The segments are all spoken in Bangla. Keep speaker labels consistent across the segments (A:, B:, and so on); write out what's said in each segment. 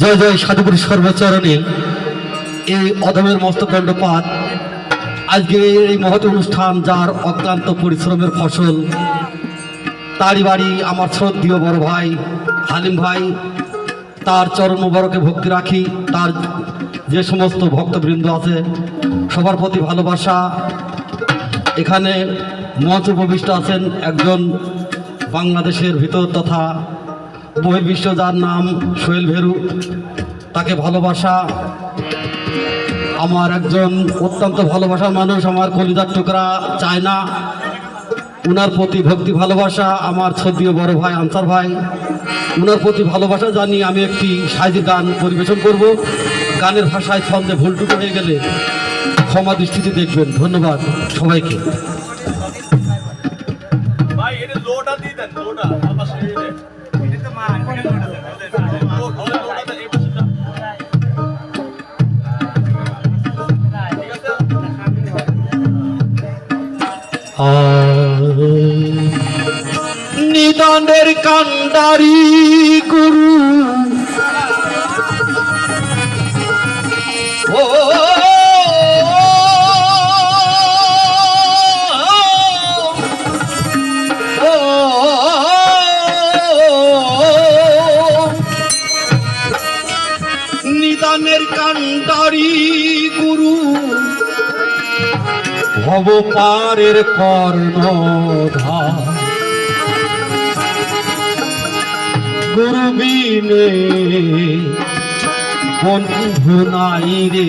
A: জয় জয় সাধুপুর সর্বচরণে। এই অধমের মস্তকণ্ডপাত আজকে এই মহৎ অনুষ্ঠান যার অক্লান্ত পরিশ্রমের ফসল, তারই বাড়ি আমার শ্রদ্ধীয় বড় ভাই হালিম ভাই, তার চরণ মুবারকে ভক্তি রাখি, তার যে সমস্ত ভক্তবৃন্দ আছে, সবার প্রতি ভালোবাসা। এখানে মঞ্চ উপবিষ্ট আছেন একজন বাংলাদেশের ভিতর তথা বহির্বিশ্ব যার নাম সোহেল ভেরু, তাকে ভালোবাসা। আমার একজন অত্যন্ত ভালোবাসার মানুষ, আমার কলিদার টুকরা চায় না উনার প্রতি ভক্তি, ভালোবাসা আমার শ্রদ্ধীয় বড় ভাই আনসার ভাই। উনার প্রতি ভালোবাসা জানি আমি একটি সাহিত্যিক গান পরিবেশন করব। গানের ভাষায় ছন্দে ভুলটুকু হয়ে গেলে ক্ষমা দৃষ্টিতে দেখবেন। ধন্যবাদ সবাইকে।
B: ভাই এটা দিয়ে দেন।
A: নিদানের কান্ডারি গুরু। নিদানের কান্ডারি গুরু। ভবপারের কর্ণধার। গুরু বিনে বন্ধু নাই রে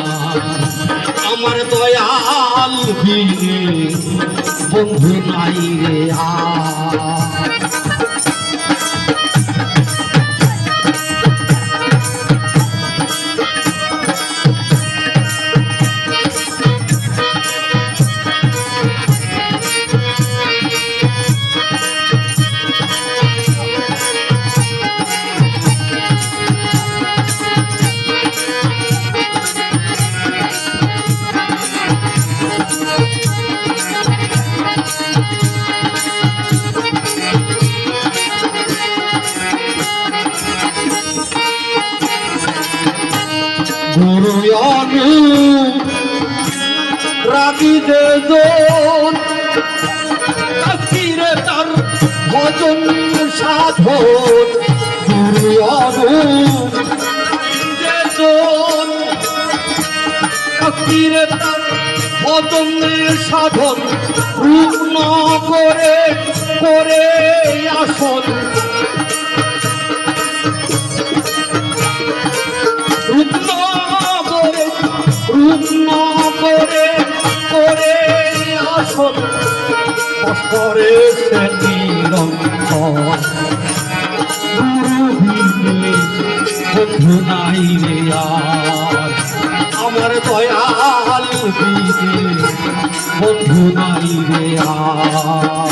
A: বন্ধু নাই রে আর। অনু রাগি দেজন কাকিরে তার ভজন সাধন। অনু তার ভজন সাধন। আসল করে সে গুরুহীনে বন্ধু নাই রে আর। আমার দয়াল বিনে বন্ধু নাই রে আর।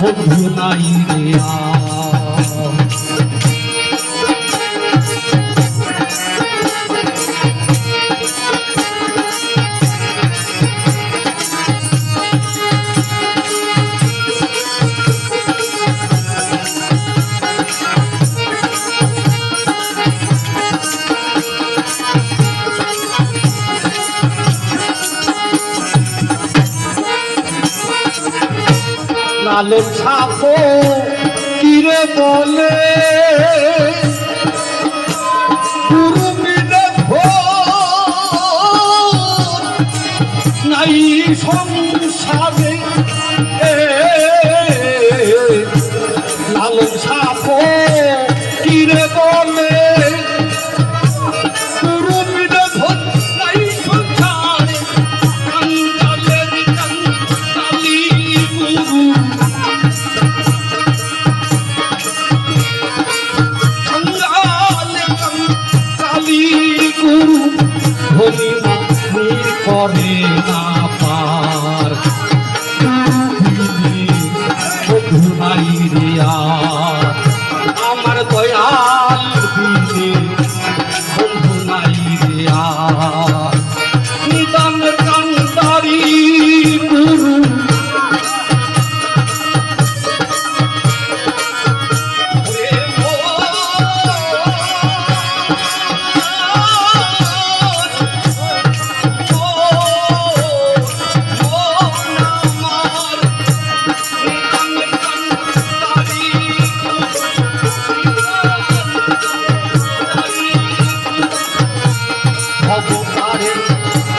A: বন্ধু নাই রে আর। লালন ছাপ কিরে বলে? নাই সংসারে নীর করে না।